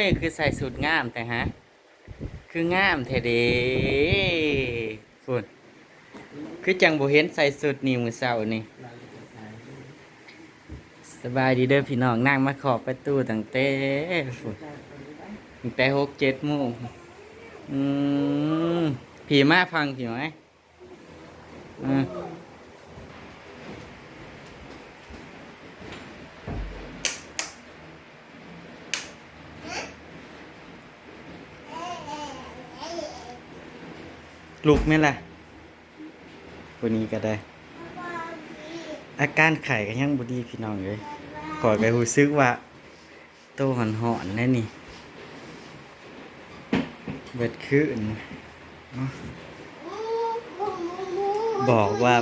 ย คือใส่สูตรงามแต่ฮะ คืองามแท้เด้ฝุ่นคือจังบ่เห็นใส่สูตรนี่มื้อเช้านี่สบายดีเด้อพี่น้องนั่งมาขอบประตูตั้งแต่ฝุ่นตั้งแต่หกเจ็ดโมงอืมผีมาฟังผีไหมอืม ลุกไหมล่ะวันนี้ก็ได้ อาการไข่ก็ยังบ่ดีพี่น้องเลยก่อยก็รู้สึกว่าโตหอนหอนแน่นี่ เบิดคืนเนบอกว่า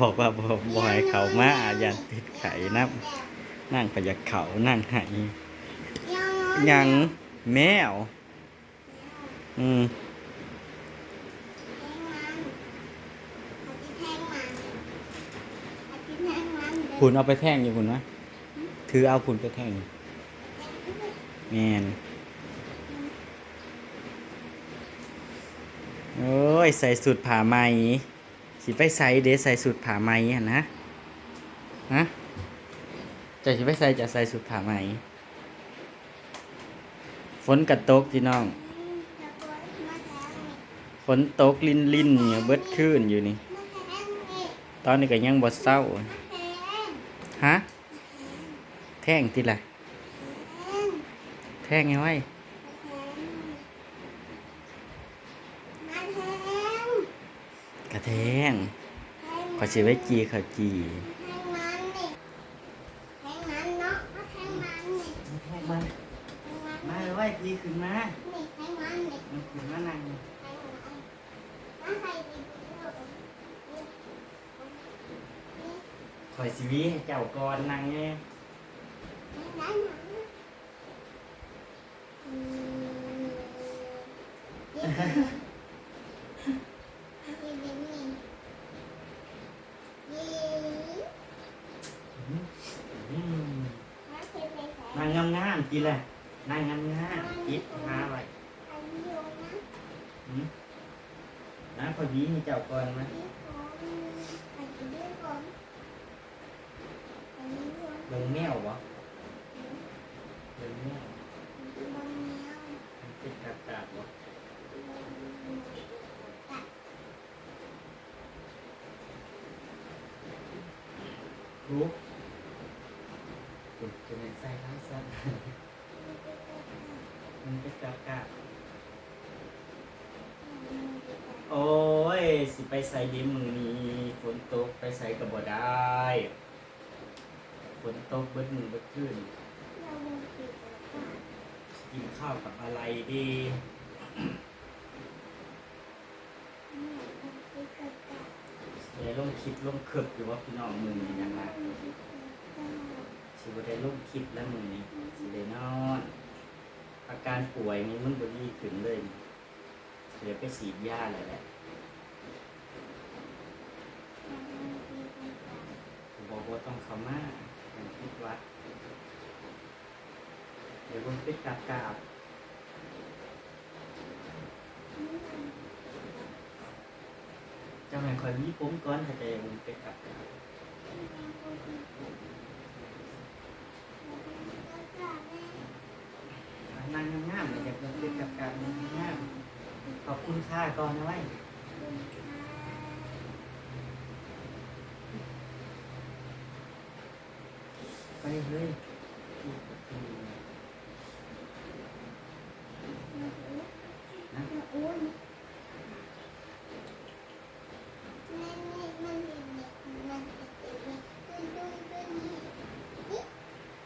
บอกว่าบ่บ่ให้เขามาอย่าติดไข่นะนั่งก็อยากเขานั่งใหายยังแมว อืม ผุนเอาไปแท่งอยู่ผุนวะถือเอาผุนไปแท่งแมนโอ้ย ใส่สุดผ่าไหมสิไปใส่เดใส่สุดผ่าไหมอะนะฮะจะสิไปใส่จะใส่สุดผ่าไหมฝนกระตกพี่น้อง ฝนตกลินลินเนี่ยเบิดขึ้นอยู่นี่ ตอนนี้ก็ยังบดเศร้า ฮะ แท่งติละแท่งไงไว้กระแทงขอสิไว้จีเขาจีมามาไว้จีขึ้นมาขึ้นมานั่ง ขอยสิวีให้เจ้าก่อนนั่งเนี่ยอืมนั่งงามๆกินเลยนั่งงามๆคิดหาไว้อืมนะขอยวีให้เจ้าก่อนมาเบิ่งแมววะเบิ่งแมวมันเป็นกากาดวะรู้คุณจะเป็นไส้ทั้งสั้นมันเป็นกากาดโอ้ย สิไปใส่ดิมมือนี้ฝนตกไปใส่กระบ่ได้ ฝนตกเบิดมือเบิดขึ้นกินข้าวกับอะไรดีเดี๋ยวลงคลิปลงเคืบอยู่ว่าพี่น้องมือนี้ยังไงสิบได้ลงคลิปแล้วมือนี้สิได้นอน อาการป่วยนี้มันบดีขึ้นเลยเดี๋ยวไปฉีดยาแหละแหละบอกว่าต้องเขามา ป็นพิษวัด เดี๋ยวผมไปกราบกาบจ้าแม่คอยมีผมก่อนถ้าจะผมไปกราบกาบนั่งง่ามๆเลยอยากจะไปกราบกาบนั่งง่ามขอบคุณค่าก่อนนะไว้ ไปเลย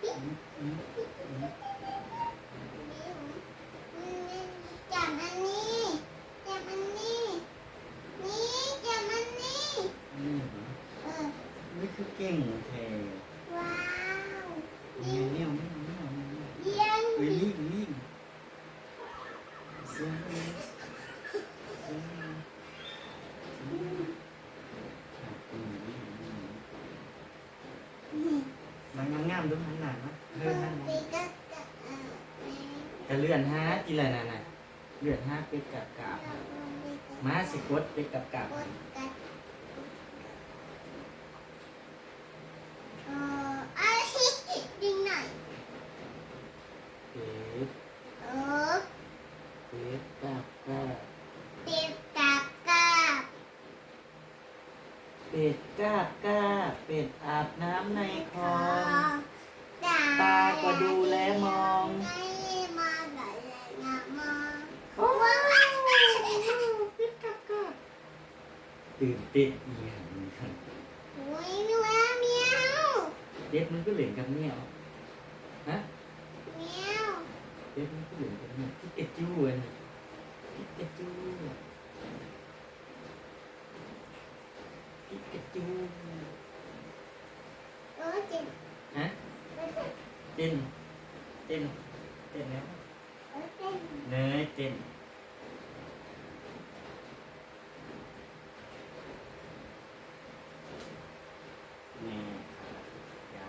อืมอืม จับอันนี้จับอันนี้นี่จับอันนี้ อืม เออ นี่คือเก่งแท้ ว้าว เนียวเนียวเนียวเนียวเนียว เยี่ยม เฮ้ยรีบรีบเสียงเลยเสียงเลยอืมอืมอืม นี่มันงามๆดูหันหน้ามาเออหันหน้าปีก็จะเลื่อนห้าทีละนั่นน่ะเลื่อนฮะเป็ดกับกาบมาสิกดเป็ดกับกาบ กดกัดเอ่ออะไรดึงหน่อย เป็ด เออ เป็ดกับกาบ เป็ดกับกับ เป็ดกาบกาบเป็ดอาบน้ำในคลอง ตา ตาก็ดูแลมอง ไม่มาไหนเลยนะมอง โอ้ ว้าว เป็ดกับกาบ ตื่นเต้นอีหยังโอ้ยหนูแเมียวเด็กมันก็เหลืองกับเมียวฮะเมียวเด็กมันก็เหลืองกับเมียวพิกาจูอันนี้พิกาจูพิกาจูเออเจ็บฮะเออเจ็บเต้นเต้นเต้นแล้ว เออเจ็บ เนยเต้นแม่ยา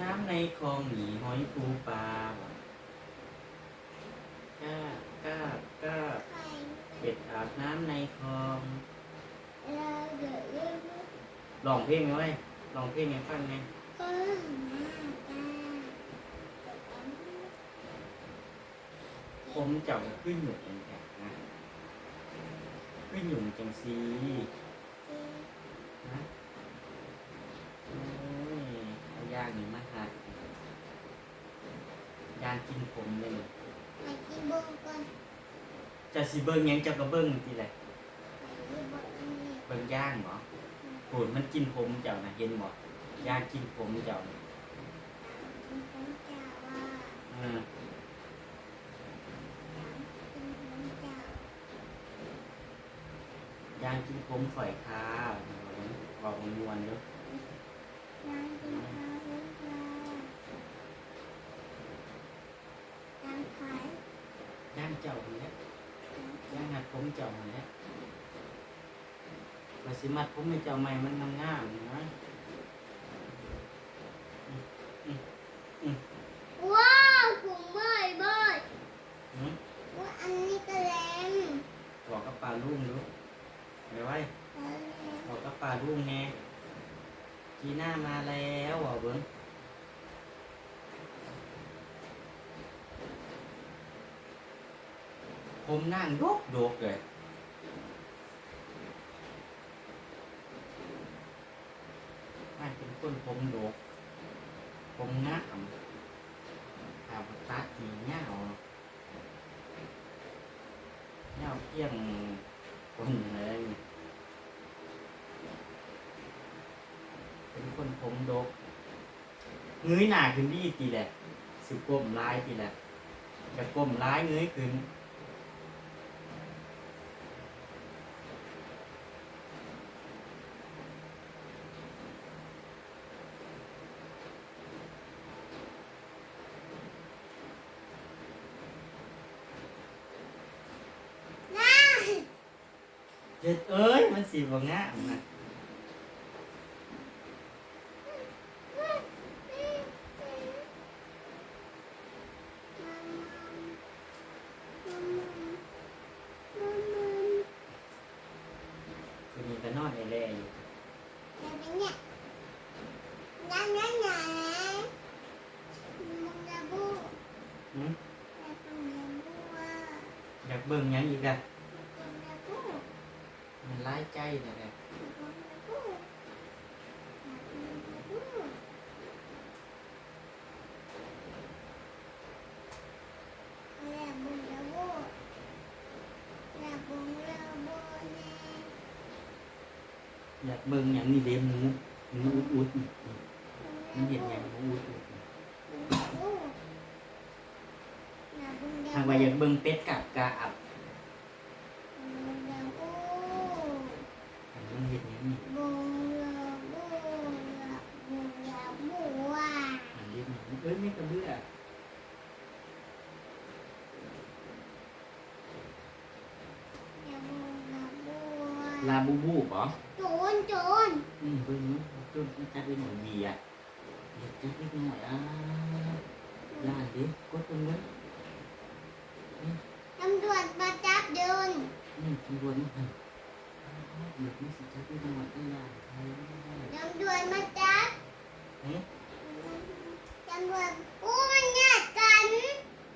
น้ำในคลองหมีหอยปูปลาก้าก้าก้าเป็ดอาบน้ำในคลองลองเพลงไหมเว้ลองเพลงให้ฟังไงเออหน้าตาผมจ้าก็ขึ้นอยู่เองแท้นะขึ้นอยู่จังซีนะโอ้ยเอาย่างนี่มาหัดย่างกินผมเลยไปกินบงก่อนจะสิเบิ้งหยังเจ้าก็เบิ้งทีไรไปกินบงอันนี้เบิ้งย่างบ่โหดมันกินผมเจ้านะเห็นบ่ย่างกินผมเจ้าน่ะกินของเจ้าว่าเออกินของเจ้าย่างกินผมข่อยคาออกมวนๆเด้อ ร้านกินข้าวลูกปลาร้านขาย ย่างเจ้าคนนี้ย่าง มเจ้าคนนี้ว่าสิมัดผมให้เจ้าใหม่มันงามๆนะ ว้าวถุงเบยเบย หืม ว่าอันนี้ก็แรง บอกกับปลาลุงดูไปไว้ เออแรง บอกกับปลาลุงแน่จีน่ามาแล้วบอกเบิ้ง ผมนั่งโดกโดกเลยน่าเป็นคนผมโดก ผมงามขาวตาทีเงาเงาเพียงคนเลยเป็นคนผมโดกเงยหน้าขึ้นดีตีแหละ สิก้มร้ายตีแหละจะก้มร้ายเงยขึ้น น่า เจ็ดเอ้ย มันสีบ่งามนะคือมีแต่นอนแร่ๆอยู่แต่เป็นเนี่ยนั่นนั่นไหนมึงจะบูมแต่เป็นยังบูว่าอยากเบิ่งหยังอีกอะมึงจะ มันร้ายใจแต่แหละมึงจะบูมึงจะบูแล้วมึงจะบูแล้วมึงจะบูแน่อยากเบิ่งหยังนี่เด้หมูหมูอุดอุดนี่มันเห็นหยังหมูอุดอุดทางว่าอยากเบิ่งเป็ดกับกาอับอันมันเห็นหยังนี่อันเห็นหยังเอ้ยไม่กระเบื้อ ลาบูบูเหรอโจรโจรอืมเพิ่งจนจัดเป็นหน่อยเบียร์เดี๋ยวจัดเป็นหน่อยอะย่านดิกดตรงนี้ตำรวจมาจับโดนอืมตำรวจมาเดี๋ยวนี่สิจัดเป็นหน่อยได้ย่านใครตำรวจมาจับเอ๊ะตำรวจอู้มันหยาดกัน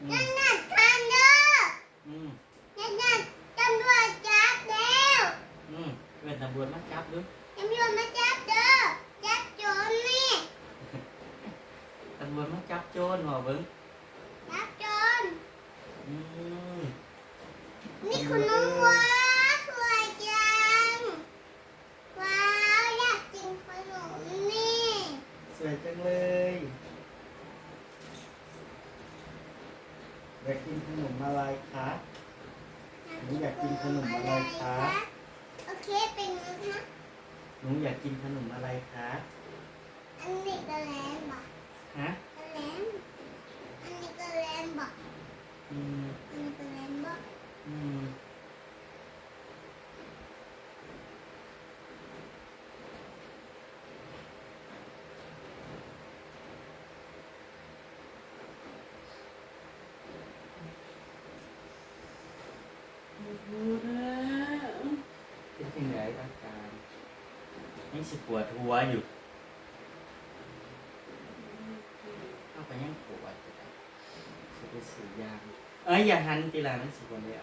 อื นั่ ม นหยาดกันเด้อ อืม นั่นหยาดตำรวจจับแล้ว อืมเพื่อนตำรวจมาจับดู ตำรวจมาจับเด้อจับโจรนี่ ตำรวจมาจับโจรเหรอเบิ้ง จับโจร อืม นี่คุณน้องว้าสวยจังว้าวอยากกินขนมนี่ สวยจังเลยอยากกินขนมอะไรคะ หนูอยากกินขนมอะไรคะ โอ เคเป็นนะคะหนูอยากกินขนมอะไรคะอันนี้ก็แลมบ่ฮะก็แลมอันนี้ก็แลมบ่อืมอันนี้ก็แลมบ่อืม เป็นยังไงอาการยังสิป วดหัวอยู่เข้าไปยังปวดอยู่เลยสิไปซื้อยาเอ้ยอย่าหันทีละมันสิปวดเลย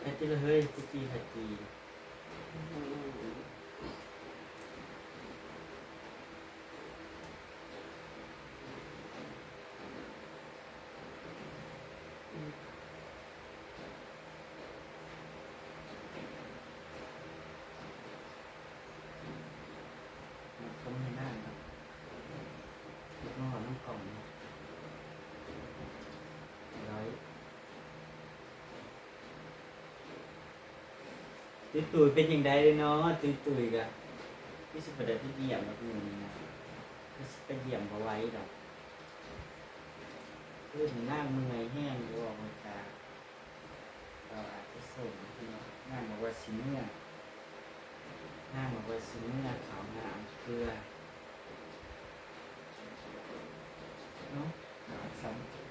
ไอ้ที่ละเฮ้ยกุจีฮัจีผมให้นั่งครับลูกน้องน้องกล่องนะร้อย ตุยตุยเป็นยังไงเลยเนาะตุยตุยกะพี่สุภเดชพี่เยี่ยมแบบนี้นะพี่สุไปเยี่ยมเขาไว้ดอกเพื่อนนั่งเมื่อยแห้งหรือว่ามันจะเราอาจจะส่งที่นั่งบอกว่าสิเมื่อนั่งบอกว่าสิเมื่อขาวงามเกลือเนาะสำ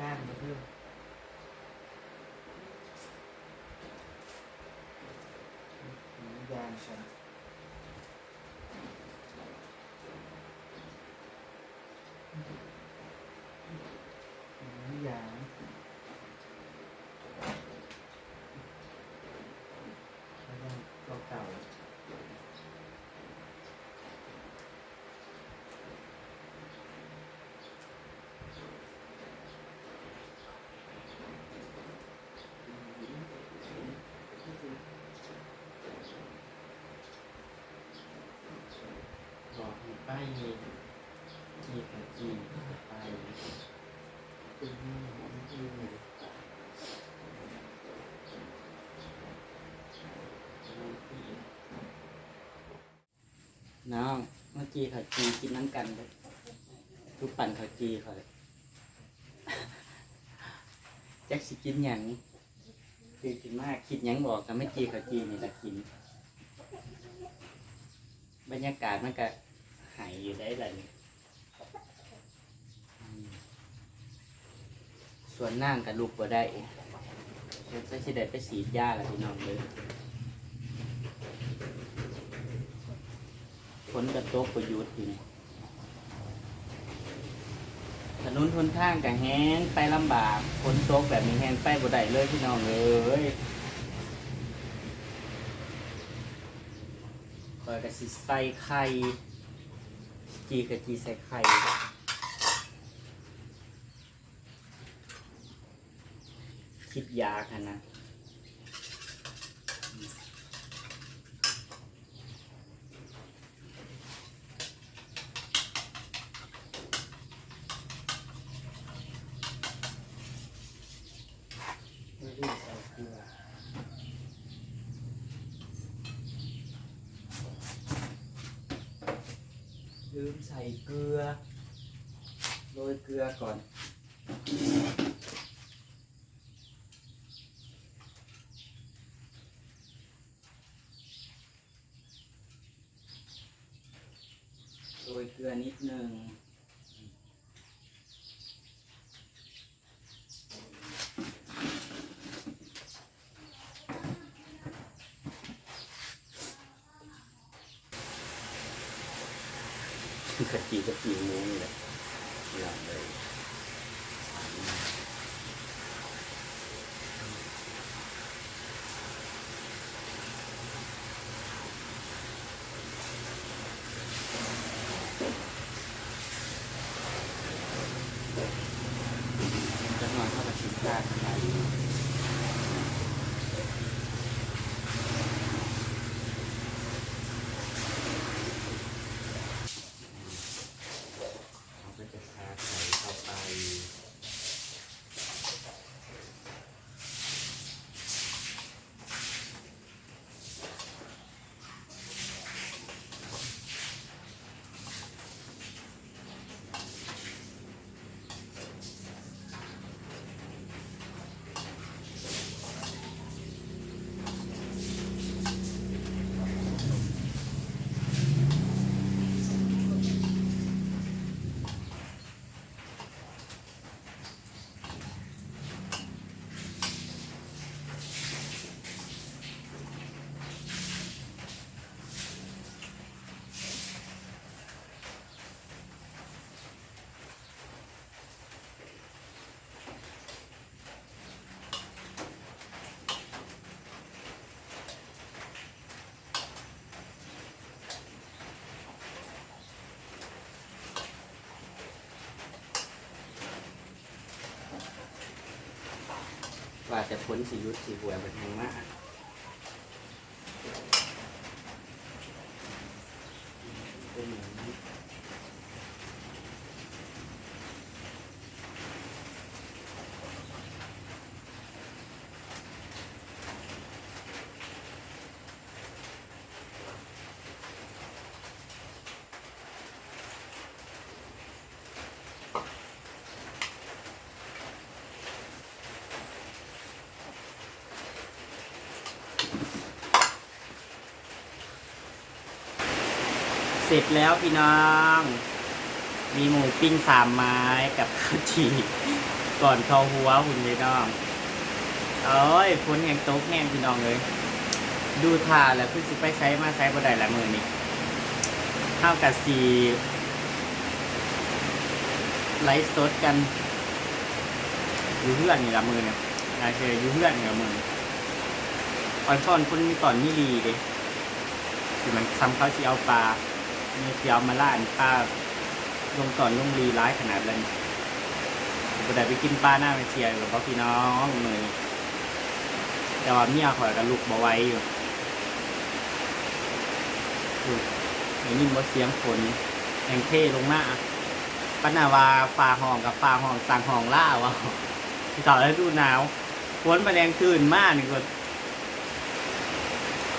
ย่างมาเพื่ อย่างฉันย่างแล้วก็เก่าๆ บอก ให้ไปจีกับจีไปตึ้งตึ้งน้องเมื่อกี้เขาจีกินน้ำกันเลยทุกปั่นเขาจีเขาเลยแจ็คสิกินหยังคือกินมากคิดหยังบอกแต่ไม่จีเขาจีนี่แหละกิน บรรยากาศมันก็หายอยู่ได้เลยอืมส่วนนั่งกับลูกก็ได้เดี๋ยวจะสิได้ไปสีดยาล้วพี่น้องเลยฝนกระตกประยุทธ์อยู่นี่ถนนทนทางกับแห้งไปลำบากฝนตกแบบนี้แห้งไปบ่ได้เลยพี่น้องเลยคอยกับสิใส่ไข่ จีกับจีใส่ไข่คิดยากันนะไม่ได้ใส่เกลือ ลืมใส่เกลือโรยเกลือก่อน โรยเก ลือนิดนึงกะจีกะจีหมูนี่แหละหลับเลยจะนอนเข้ากับชิ้นข้าวขายเราก็จะทาไข่เข้าไป ว่าจะพ้นสียุทธสีหวยเป็นทางมาก เสร็จแล้วพี่น้อง มีหมูปิ้งสามไม้กับข้าวจี่ก่อนเข้าหัวหุ่นพี่น้องเอ้ยพ้นแห่งโต๊ะแห้งพี่น้องเลย ดูท่าแล้วคือสิไปใช้มาใช้บ่ได้ละมือนี้เท่ากับสีไลฟ์สดกันอยู่เพื่อนนี่ละมือเนี่ยนาเชยอยู่เพื่อนนี่ละมือออนซ่อนคนมีตอนนี่รีเด้ที่มันซ้ำเขาที่เอาปลา มีที่เอามาล่าอันปลาลงตอนลงรีร้ายขนาดเลยก็ไดไปกินปลาหน้าไปเชียร์กับพ่อพี่น้องมือนี้แต่ว่าเมียข่อยกับลูกบ่ไว้อยู่อุ้ยได้ยินบ่เสียงฝนแห่งเท่ลงหน้าปัญนาวาฟาห้องกับฟาห้องสั่งห้องล่าวะที่ต่อแล้วดูหนาวฝนมาแรงตื่นมากนี่ก็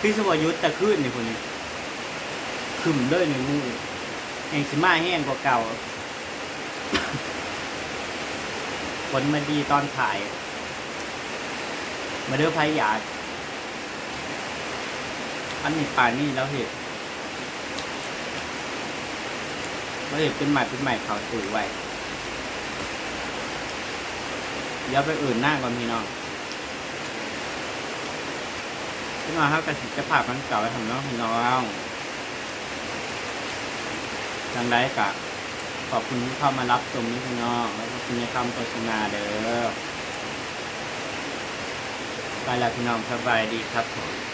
พี่สวยุทธ์แต่ขึ้นนี่คนนี้ ขึ้นเลยในมือแห่งสิมาแห้งกว่าเก่าฝนมาดีตอนถ่าย มาเด้อพายหยาดอันนี้ป่านนี่แล้วเห็ดแล้วเห็ดเป็นใหม่เป็นใหม่เขาถือไว้เดี๋ยวไปอื่นหน้าก่อนพี่น้องพี่น้องครับกระสิจะผ่ามันเก่าไปทำน้องพี่น้อง จังได้กะขอบคุณที่เข้ามารับชมนี่พี่น้องแล้วก็คุณในคำโฆษณาเด้อไปแล้วพี่น้องสบายดีครับผม